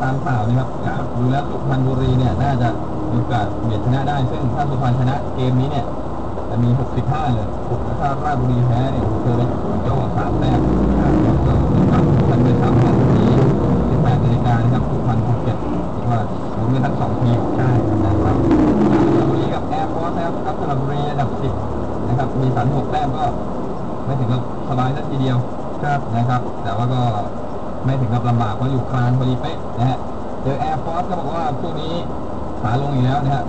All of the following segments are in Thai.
ตามข่าวนะครับดูแล้วสุพรรณบุรีเนี่ยน่าจะมีโอกาสเบียดชนะได้ ซึ่งถ้าสุพรรณชนะเกมนี้เนี่ยจะมี 65 เลยถ้าราชบุรีแพ้เนี่ยเธอได้โจ้สามแต้มก็นะครับสุพรรณเป็นสามแต้มที่18นาฬิกานะครับสุพรรณภูเก็ตว่าลุ้นกันทั้งสองทีมใช่ครับนะครับสระบุรีกับแอร์ฟอร์สนะครับครับสระบุรีอันดับ 10 นะครับ มี 36 แต้มก็ไม่ถึงกับสบายสักทีเดียวครับนะครับ แต่ว่าก็ ไม่ถึงกับลำบากเพราะอยู่กลางพอดีเป๊ะนะฮะเจอแอร์ฟอร์สก็บอกว่าพวกนี้ขาลงอีกแล้วนะฮะ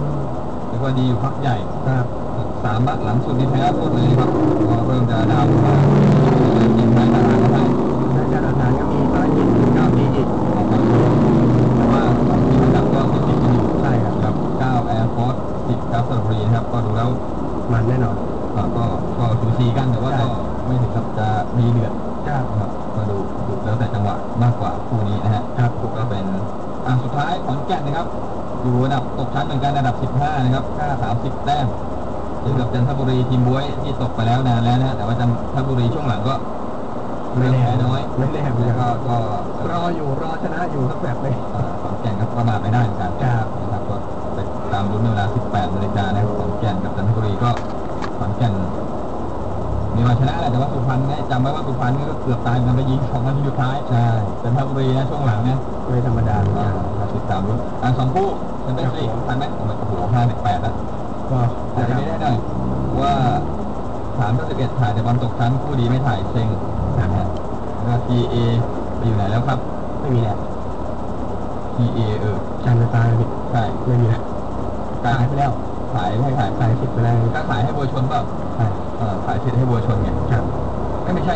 เรียกว่าดีอยู่พักใหญ่ครับสามนัดหลังสุดที่แพ้รวดเลยนะครับก็เริ่มจะดาวน์มาทีมไทยตารางก็ได้ในการอาหารก็มีภารกิจเก้าปีอีกนะครับแต่ว่าสองทีมอันดับก็ติดกันอยู่ใช่ครับครับ9 Air Force 10ครับสระบุรีนะครับก็ดูแล้วมันแน่นอนอ่าก็ก็สูสีกันแต่ว่าใช่ก็ไม่ถึงกับจะมีเดือด ครับนะครับมาดูดูแล้วแต่จังหวะมากกว่าคู่นี้นะฮะครับก็เป็นอ่าสุดท้ายขอนแก่นนะครับ อยู่อันดับตกชั้นเหมือนกันอันดับ 15 นะครับ30 แต้มเจอกับจันทบุรีทีมบ้วยที่ตกไปแล้วนานแล้วนะฮะแต่ว่าจันทบุรีช่วงหลังก็เริ่มแพ้น้อยไม่แน่เหมือนแล้วกัก็นก็รออยู่รอชนะอยู่สักแบบเลยอ่าขอนแก่นก็ประมาทไม่ได้เหมือนกันครับนะครับก็ไปตามลุ้นในเวลา 18นาฬิกานะครับขอนแก่นกับจันทบุรีก็ขอนแก่น มีวันชนะแหละแต่ว่าสุพรรณเนี่ยจำไว้ว่าสุพรรณนี่ก็เกือบตายเหมือนกันไปยิงสองนาทีสุดท้ายใช่จันทบุรีนะช่วงหลังเนี่ยไม่ธรรมดาเหมือนอ่ากันมาติดตามลุ้นอ่าสองคู่แชมเปี้ยนส์ลีกทันไหมโอ้โหห้าสิบแปดแล้วก็ถ่ายนะคไม่รับได้หน่อยว่าสามสิบเอ็ดถ่ายแต่บอลตกชั้นคู่ดีไม่ถ่ายเซ็งนะฮะแล้วก็ TA ไปอยู่ไหนแล้วครับ ไม่มีแล้ว TA เออการไฟฟ้าไม่มีใช่ไม่มีแล้วกาขายไปแล้วขายให้ขายขายสิทธิ์ไปแล้วก็ขายให้บัวชนเปล่าใช่ เออขายสิทธิ์ให้บัวชนไงครับไม่ไม่ใช่